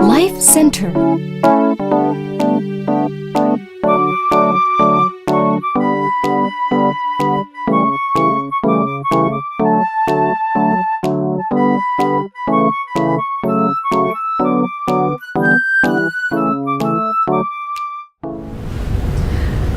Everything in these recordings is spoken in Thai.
Life Center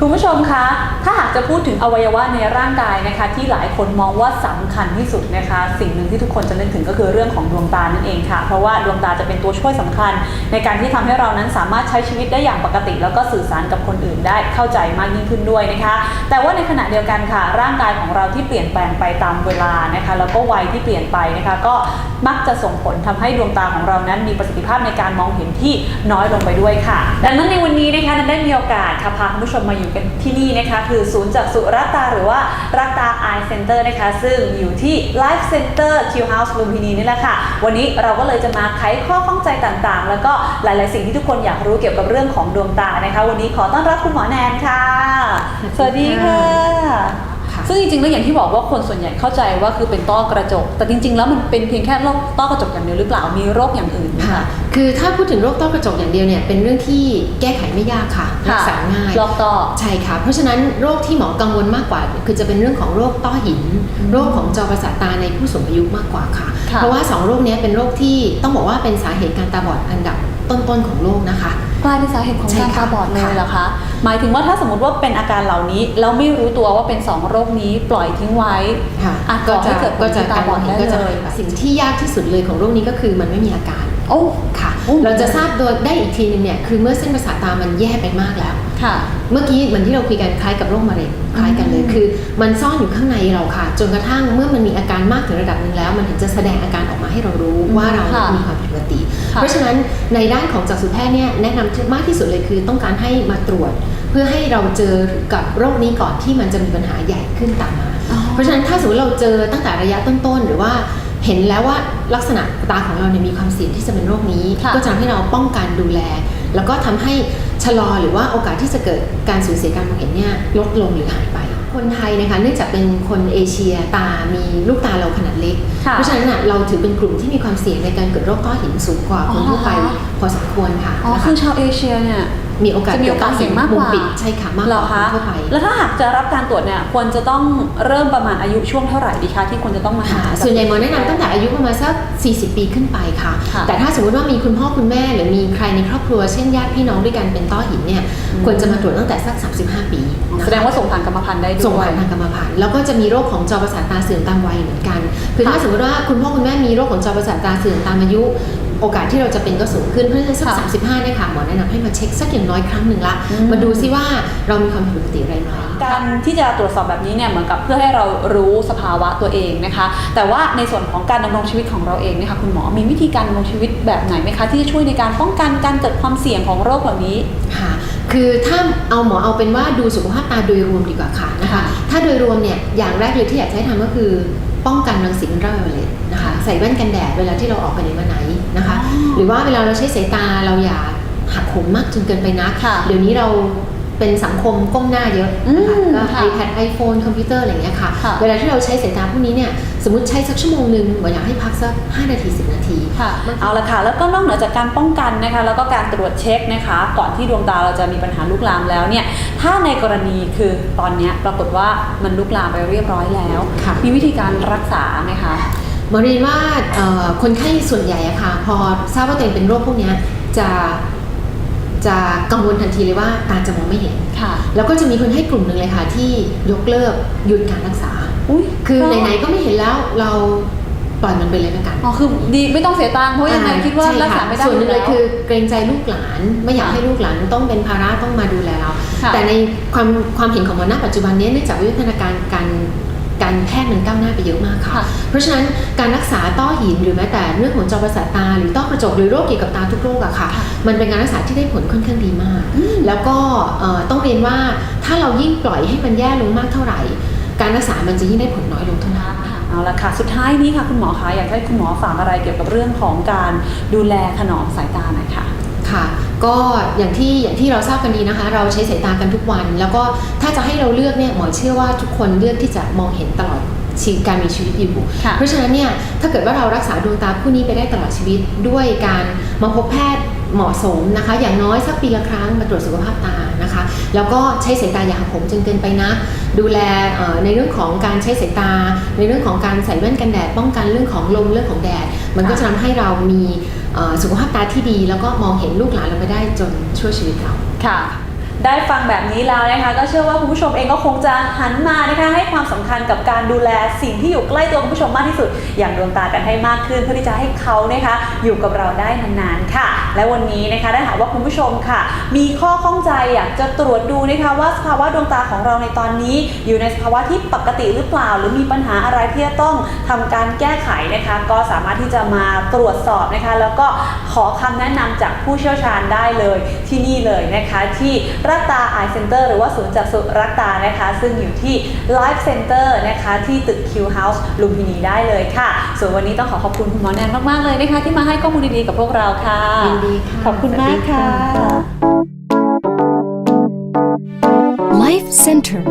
คุณผู้ชมคะ ถ้าหากจะพูดถึงอวัยวะในร่างกายนะคะ ที่หลายคนมองว่าสำคัญที่สุดนะคะ สิ่งหนึ่งที่ทุกคนจะนึกถึงก็คือเรื่องของดวงตานั่นเองค่ะ เพราะว่าดวงตาจะเป็นตัวช่วยสำคัญ ในการที่ทำให้เรานั้นสามารถใช้ชีวิตได้อย่างปกติ แล้วก็สื่อสารกับคนอื่นได้เข้าใจมากยิ่งขึ้นด้วยนะคะ แต่ว่าในขณะเดียวกันค่ะ ร่างกายของเราที่เปลี่ยนแปลงไปตามเวลานะคะ แล้วก็วัยที่เปลี่ยนไปนะคะ ก็มักจะส่งผลทำให้ดวงตาของเรานั้นมีประสิทธิภาพในการมองเห็นที่น้อยลงไปด้วยค่ะ ดังนั้นในวันนี้นะคะนันได้มีโอกาสค่ะพาคุณผู้ชมมาอยู่กันที่นี่นะคะ คือศูนย์จักษุรักตาหรือว่ารักตา Eye Center นะคะ ซึ่งอยู่ที่ Life Center Q House ลุมพินีนี่แหละค่ะ วันนี้เราก็เลยจะมาไขข้อข้องใจต่างๆ แล้วก็หลาย ๆ สิ่งที่ทุกคนอยากรู้เกี่ยวกับเรื่องของดวงตานะคะ วันนี้ขอต้อนรับคุณหมอแนนค่ะ สวัสดีค่ะ ซึ่งจริงๆแล้วอย่างที่บอกว่าคนส่วนใหญ่เข้าใจว่าคือเป็นต้อกระจก แต่จริง ๆ แล้วมันเป็นเพียงแค่โรคต้อกระจกอย่างเดียวหรือเปล่ามีโรคอย่างอื่นไหมค่ะคะคือถ้าพูดถึงโรคต้อกระจกอย่างเดียวเนี่ยเป็นเรื่องที่แก้ไขไม่ยากค่ะรักษาง่ายโรคต้อใช่ค่ะ เพราะฉะนั้นโรคที่หมอกังวลมากกว่า คือจะเป็นเรื่องของโรคต้อหิน โรคของจอประสาทตาในผู้สูงอายุมากกว่าค่ะค่ะเพราะว่าสองโรคเนี้ยเป็นโรคที่ต้องบอกว่าเป็นสาเหตุการตาบอดอันดับต้นๆของโลกนะคะ กลายเป็นสาเหตุของใช่การค่ะตาบอดเลยค่ะเหรอคะ หมายถึงว่าถ้าสมมติว่าเป็นอาการเหล่านี้ แล้วไม่รู้ตัวว่าเป็นสองโรคนี้ปล่อยทิ้งไว้ค่ะอาจก่อให้เกิดผลที่ตาบอดได้ก็จะเลยสิ่งที่ยากที่สุดเลยของโรคนี้ก็คือมันไม่มีอาการ โอ้ค่ะโอ้เราจะทราบโดยได้อีกทีนึงเนี่ยคือเมื่อเส้นประสาทตามันแย่ไปมากแล้วค่ะ เมื่อกี้เหมือนที่เราคุยกันคล้ายกับโรคมะเร็งคล้ายกันเลยอืมคือ มันซ่อนอยู่ข้างในเราค่ะ จนกระทั่งเมื่อมันมีอาการมากถึงระดับหนึ่งแล้ว มันถึงจะแสดงอาการออกมาให้เรารู้ว่าเราค่ะมีความผิดปกติค่ะเพราะฉะนั้นในด้านของจักษุแพทย์เนี่ยแนะนำมากที่สุดเลยคือต้องการให้มาตรวจ เพื่อให้เราเจอกับโรคนี้ก่อนที่มันจะมีปัญหาใหญ่ขึ้นตามมาอ๋อเพราะฉะนั้นถ้าสมมติเราเจอตั้งแต่ระยะต้นๆหรือว่าเห็นแล้วว่าลักษณะตาของเราเนี่ยมีความเสี่ยงที่จะเป็นโรคนี้ค่ะก็จะทำให้เราป้องกันดูแล แล้วก็ทำให้ชะลอหรือว่าโอกาสที่จะเกิดการสูญเสียการมองเห็นเนี่ยลดลงหรือหายไป คนไทยนะคะเนื่องจากเป็นคนเอเชียตามีลูกตาเราขนาดเล็กค่ะเพราะฉะนั้นน่ะเราถือเป็นกลุ่มที่มีความเสี่ยงในการเกิดโรคต้อหินสูงกว่าคนทั่วไปอ๋อพอสมควรค่ะอ๋อนะคืคะอชาวเอเชียเนี่ย มีโอกาสจะมีโอกาสเสี่ยงมากกว่ามุปิดใช่ค่ะมากกเหรอว่าคนคะทั่วไปแล้วถ้าหากจะรับการตรวจเนี่ยควรจะต้องเริ่มประมาณอายุช่วงเท่าไหร่ดีคะที่ควรจะต้องมาหาค่ะส่วนใหญ่หมอแนะนำตั้งแต่อายุประมาณสัก 40 ปีขึ้นไปค่ะค่ะ แต่ถ้าสมมติว่ามีคุณพ่อคุณแม่หรือมีใครในครอบครัวเช่นญาติพี่น้องด้วยกันเป็นต้อหินเนี่ยอืมควรจะมาตรวจตั้งแต่สัก 35 ปีนะคะแสดงว่าส่งผ่านกรรมพันธุ์ได้ด้วยส่งผ่านทางกรรมพันธุ์แล้วก็จะมีโรคของจอประสาทตาเสื่อมตามวัยเหมือนกัน คือถ้าค่ะสมมติว่าคุณพ่อคุณแม่มีโรคของจอประสาทตาเสื่อมตามอายุ โอกาสที่เราจะเป็นก็สูงขึ้นเพราะฉะนั้นสักค่ะ35เนี่ยค่ะหมอแนะนำให้มาเช็คสักอย่างน้อยครั้งหนึ่งละอืมมาดูซิว่าเรามีความผิดปกติอะไรไหมการที่จะตรวจสอบแบบนี้เนี่ยเหมือนกับเพื่อให้เรารู้สภาวะตัวเองนะคะ แต่ว่าในส่วนของการดำรงชีวิตของเราเองเนะคะคุณหมอมีวิธีการดำรงชีวิตแบบไหนไหมคะ ที่จะช่วยในการป้องกันการเกิดความเสี่ยงของโรคเหล่านี้ค่ะคือถ้าเอาหมอเอาเป็นว่าดูสุขภาพตาโดยรวมดีกว่าค่ะนะคะค่ะถ้าโดยรวมเนี่ยอย่างแรกเลยที่อยากจะให้ทำก็คือป้องกันรังสีอัลตราไวโอเลตนะคะใส่แว่นกันแดดเวลาที่เราออกไปไหนมาไหนนะคะอ๋อหรือว่าเวลาเราใช้สายตาเราอย่า หักโหมมากจนเกินไปนักค่ะเดี๋ยวนี้เราเป็นสังคมก้มหน้าเยอะนะคะอืมก็ค่ะ iPad iPhone คอมพิวเตอร์อะไรอย่างเงี้ยค่ะค่ะ เวลาที่เราใช้สายตาพวกนี้เนี่ยสมมติใช้สักชั่วโมงหนึ่งหมออยากให้พักสัก 5 นาที 10 นาทีค่ะเอาละค่ะ แล้วก็นอกเหนือจากการป้องกันนะคะ แล้วก็การตรวจเช็คนะคะ ก่อนที่ดวงตาเราจะมีปัญหาลุกลามแล้วเนี่ยถ้าในกรณีคือตอนเนี้ยปรากฏว่ามันลุกลามไปเรียบร้อยแล้วค่ะมีวิธีการรักษาไหมคะหมอเรียนว่าเอ่อคนไข้ส่วนใหญ่อะค่ะ พอทราบว่าตัวเองเป็นโรคพวกเนี้ยจะ จะกังวลทันทีเลยว่าตาจะมองไม่เห็นค่ะแล้วก็จะมีคนไข้กลุ่มหนึ่งเลยค่ะที่ยกเลิกหยุดการรักษาอุ้ยคือไหนๆก็ไม่เห็นแล้วเราปล่อยมันไปเลยละกันอ๋อคือดีไม่ต้องเสียตังค์เพราะยังไงคิดว่าใช่รักษาค่ะไม่ได้ส่วนหนึ่งเลยแวคือเกรงใจลูกหลาน ไม่อยากค่ะให้ลูกหลานต้องเป็นภาระต้องมาดูแลเราค่ะแต่ในความความเห็นของหมอณปัจจุบันเนี้เนื่องจากวิวัฒนาการการ การแพทย์มันก้าวหน้าไปเยอะมากค่ะค่ะ เพราะฉะนั้นการรักษาต้อหินหรือแม้แต่เรื่องของจอประสาทตา หรือต้อกระจกหรือโรคเกี่ยวกับตาทุกโรคอะค่ะค่ะมันเป็นการรักษาที่ได้ผลค่อนข้างดีมากอืมแล้วก็เอ่อต้องเรียนว่าถ้าเรายิ่งปล่อยให้มันแย่ลงมากเท่าไหร่ การรักษามันจะยิ่งได้ผลน้อยลงเท่านั้นเอาละค่ะ สุดท้ายนี้ค่ะคุณหมอคะอยากให้คุณหมอฝากอะไรเกี่ยวกับเรื่องของการดูแลถนอมสายตาหน่อยค่ะ ค่ะ ก็อย่างที่อย่างที่เราทราบกันดีนะคะ เราใช้สายตากันทุกวัน แล้วก็ถ้าจะให้เราเลือกเนี่ยหมอเชื่อว่าทุกคนเลือกที่จะมองเห็นตลอดชีวิตการมีชีวิตอยู่ค่ะเพราะฉะนั้นเนี่ยถ้าเกิดว่าเรารักษาดวงตาคู่นี้ไปได้ตลอดชีวิตด้วยการมาพบแพทย์เหมาะสมนะคะ อย่างน้อยสักปีละครั้งมาตรวจสุขภาพตานะคะ แล้วก็ใช้สายตาอย่าหักโหมจนเกินไปนะ ดูแลเอ่อในเรื่องของการใช้สายตา ในเรื่องของการใส่แว่นกันแดด ป้องกันเรื่องของลมเรื่องของแดด มันก็จะทำให้เรามีเอ่อ สุขภาพตาที่ดีแล้วก็มองเห็นลูกหลานเราไปได้จนชั่วชีวิตเราค่ะ ได้ฟังแบบนี้แล้วนะคะ ก็เชื่อว่าคุณผู้ชมเองก็คงจะหันมานะคะให้ความสำคัญกับการดูแลสิ่งที่อยู่ใกล้ตัวคุณผู้ชมมากที่สุด อย่างดวงตากันให้มากขึ้น เพื่อที่จะให้เขานะคะอยู่กับเราได้นานๆค่ะ และวันนี้นะคะถ้าหากว่าคุณผู้ชมค่ะ มีข้อข้องใจอยากจะตรวจดูนะคะว่าสภาวะดวงตาของเราในตอนนี้ อยู่ในสภาวะที่ปกติหรือเปล่า หรือมีปัญหาอะไรที่จะต้องทำการแก้ไขนะคะ ก็สามารถที่จะมาตรวจสอบนะคะ แล้วก็ขอคำแนะนำจากผู้เชี่ยวชาญได้เลยที่นี่เลยนะคะที่รัตตา Eye Center หรือว่าศูนย์จักษุรัตตานะคะ ซึ่งอยู่ที่ Life Center นะคะที่ตึก Q House ลุมพินีได้เลยค่ะ ส่วนวันนี้ต้องขอขอบคุณคุณหมอแนนมาก ๆ เลยนะคะ ที่มาให้ข้อมูลดีๆกับพวกเราค่ะยินดีค่ะ ขอบคุณมากสวัสดีค่ะค่ะ Life Center